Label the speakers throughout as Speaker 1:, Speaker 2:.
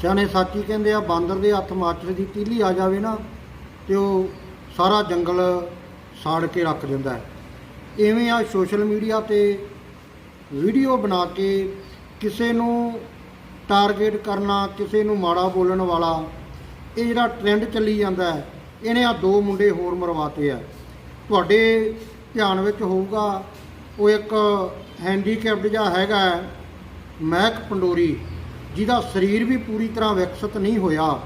Speaker 1: ਸਿਆਣੇ ਸਾਚੀ ਕਹਿੰਦੇ ਆ, ਬਾਂਦਰ ਦੇ ਹੱਥ ਮਾਚਰ ਦੀ ਤੀਲੀ ਆ ਜਾਵੇ ਨਾ, ਤੇ ਉਹ ਸਾਰਾ ਜੰਗਲ ਸਾੜ ਕੇ ਰੱਖ ਦਿੰਦਾ ਹੈ। ਇਵੇਂ ਆ ਸੋਸ਼ਲ ਮੀਡੀਆ ਤੇ ਵੀਡੀਓ ਬਣਾ ਕੇ ਕਿਸੇ ਨੂੰ ਟਾਰਗੇਟ ਕਰਨਾ, ਕਿਸੇ ਨੂੰ ਮਾੜਾ ਬੋਲਣ ਵਾਲਾ, ਇਹ ਜਿਹੜਾ ਟ੍ਰੈਂਡ ਚੱਲੀ ਜਾਂਦਾ ਹੈ, ਇਹਨੇ ਆ ਦੋ ਮੁੰਡੇ ਹੋਰ ਮਰਵਾਤੇ ਆ। ਤੁਹਾਡੇ ਧਿਆਨ ਵਿੱਚ ਹੋਊਗਾ, ਉਹ ਇੱਕ ਹੈਂਡੀਕੈਪਡ ਜਿਹਾ ਹੈਗਾ ਮਹਿਕ ਪੰਡੋਰੀ। ਜਿਹਦਾ ਸਰੀਰ ਵੀ ਪੂਰੀ ਤਰ੍ਹਾਂ ਵਿਕਸਿਤ ਨਹੀਂ ਹੋਇਆ,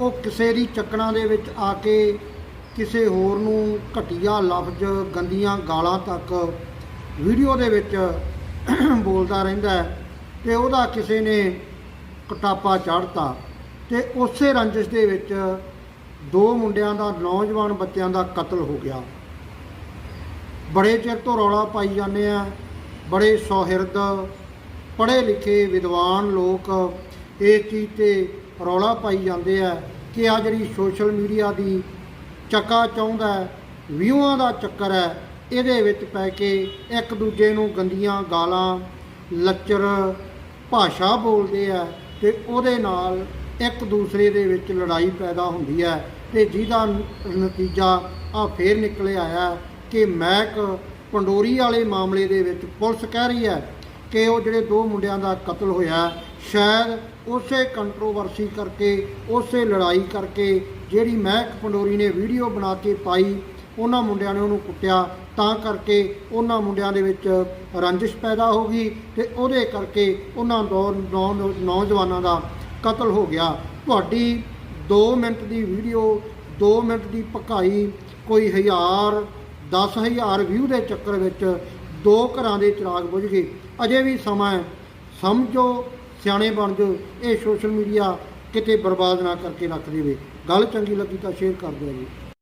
Speaker 1: ਉਹ ਕਿਸੇ ਦੀ ਚੱਕਣਾ ਦੇ ਵਿੱਚ ਆ ਕੇ ਕਿਸੇ ਹੋਰ ਨੂੰ ਘਟੀਆ ਲਫ਼ਜ਼, ਗੰਦੀਆਂ ਗਾਲਾਂ ਤੱਕ ਵੀਡੀਓ ਦੇ ਵਿੱਚ ਬੋਲਦਾ ਰਹਿੰਦਾ ਹੈ ਤੇ ਉਹਦਾ ਕਿਸੇ ਨੇ ਕਟਾਪਾ ਚਾੜਤਾ ਤੇ ਉਸੇ ਰੰਜਿਸ਼ ਦੇ ਵਿੱਚ ਦੋ ਮੁੰਡਿਆਂ ਦਾ, ਨੌਜਵਾਨ ਬੱਚਿਆਂ ਦਾ ਕਤਲ ਹੋ ਗਿਆ। ਬੜੇ ਚਿਰ ਤੋਂ ਰੌਲਾ ਪਾਈ ਜਾਂਦੇ ਆ, ਬੜੇ ਸੌਹਿਰਦ ਪੜ੍ਹੇ ਲਿਖੇ ਵਿਦਵਾਨ ਲੋਕ ਇਸ ਚੀਜ਼ ਤੇ ਰੌਲਾ ਪਾਈ ਜਾਂਦੇ ਆ ਕਿ ਆ ਜਿਹੜੀ ਸੋਸ਼ਲ ਮੀਡੀਆ ਦੀ ਚੱਕਾ ਚਾਹੁੰਦਾ ਵਿਊਆਂ ਦਾ ਚੱਕਰ ਹੈ, ਇਹਦੇ ਵਿੱਚ ਪੈ ਕੇ ਇੱਕ ਦੂਜੇ ਨੂੰ ਗੰਦੀਆਂ ਗਾਲਾਂ, ਲੱਚਰ, ਭਾਸ਼ਾ ਬੋਲਦੇ ਆ ਤੇ ਉਹਦੇ ਨਾਲ ਇੱਕ ਦੂਸਰੇ ਦੇ ਵਿੱਚ ਲੜਾਈ ਪੈਦਾ ਹੁੰਦੀ ਹੈ ਤੇ ਜਿਹਦਾ ਨਤੀਜਾ ਆ ਫੇਰ ਨਿਕਲੇ ਆਇਆ ਕਿ ਮਹਿਕ ਪੰਡੋਰੀ ਵਾਲੇ ਮਾਮਲੇ ਦੇ ਵਿੱਚ ਪੁਲਿਸ ਕਹਿ ਰਹੀ ਹੈ ਕਿ ਉਹ ਜਿਹੜੇ ਦੋ ਮੁੰਡਿਆਂ ਦਾ ਕਤਲ ਹੋਇਆ, ਸ਼ਾਇਦ ਉਸੇ ਕੰਟਰੋਵਰਸੀ ਕਰਕੇ, ਉਸੇ ਲੜਾਈ ਕਰਕੇ ਜਿਹੜੀ ਮਹਿਕ ਪੰਡੋਰੀ ਨੇ ਵੀਡੀਓ ਬਣਾ ਕੇ ਪਾਈ, ਉਹਨਾਂ ਮੁੰਡਿਆਂ ਨੇ ਉਹਨੂੰ ਕੁੱਟਿਆ। ਤਾਂ ਕਰਕੇ ਉਹਨਾਂ ਮੁੰਡਿਆਂ ਦੇ ਵਿੱਚ ਰੰਜਿਸ਼ ਪੈਦਾ ਹੋ ਗਈ ਤੇ ਉਹਦੇ ਕਰਕੇ ਉਹਨਾਂ ਦੋ ਨੌ- ਨੌਜਵਾਨਾਂ ਦਾ ਕਤਲ ਹੋ ਗਿਆ। ਤੁਹਾਡੀ 2 ਮਿੰਟ ਦੀ ਵੀਡੀਓ 2 ਮਿੰਟ ਦੀ ਭਕਾਈ ਕੋਈ ਹਜ਼ਾਰ 10000 ਵਿਊ ਦੇ ਚੱਕਰ ਵਿੱਚ ਦੋ ਘਰਾਂ ਦੇ ਚਿਰਾਗ ਬੁਝ ਗਏ। ਅਜੇ ਵੀ ਸਮਾਂ ਹੈ। ਸਮਝੋ, ਸਿਆਣੇ ਬਣ ਜਾਓ। ਇਹ ਸੋਸ਼ਲ ਮੀਡੀਆ ਕਿਤੇ ਬਰਬਾਦ ਨਾ ਕਰਕੇ ਰੱਖ ਦੇਵੇ। ਗੱਲ ਚੰਗੀ ਲੱਗੀ ਤਾਂ ਸ਼ੇਅਰ ਕਰ ਦਿਓ ਜੀ।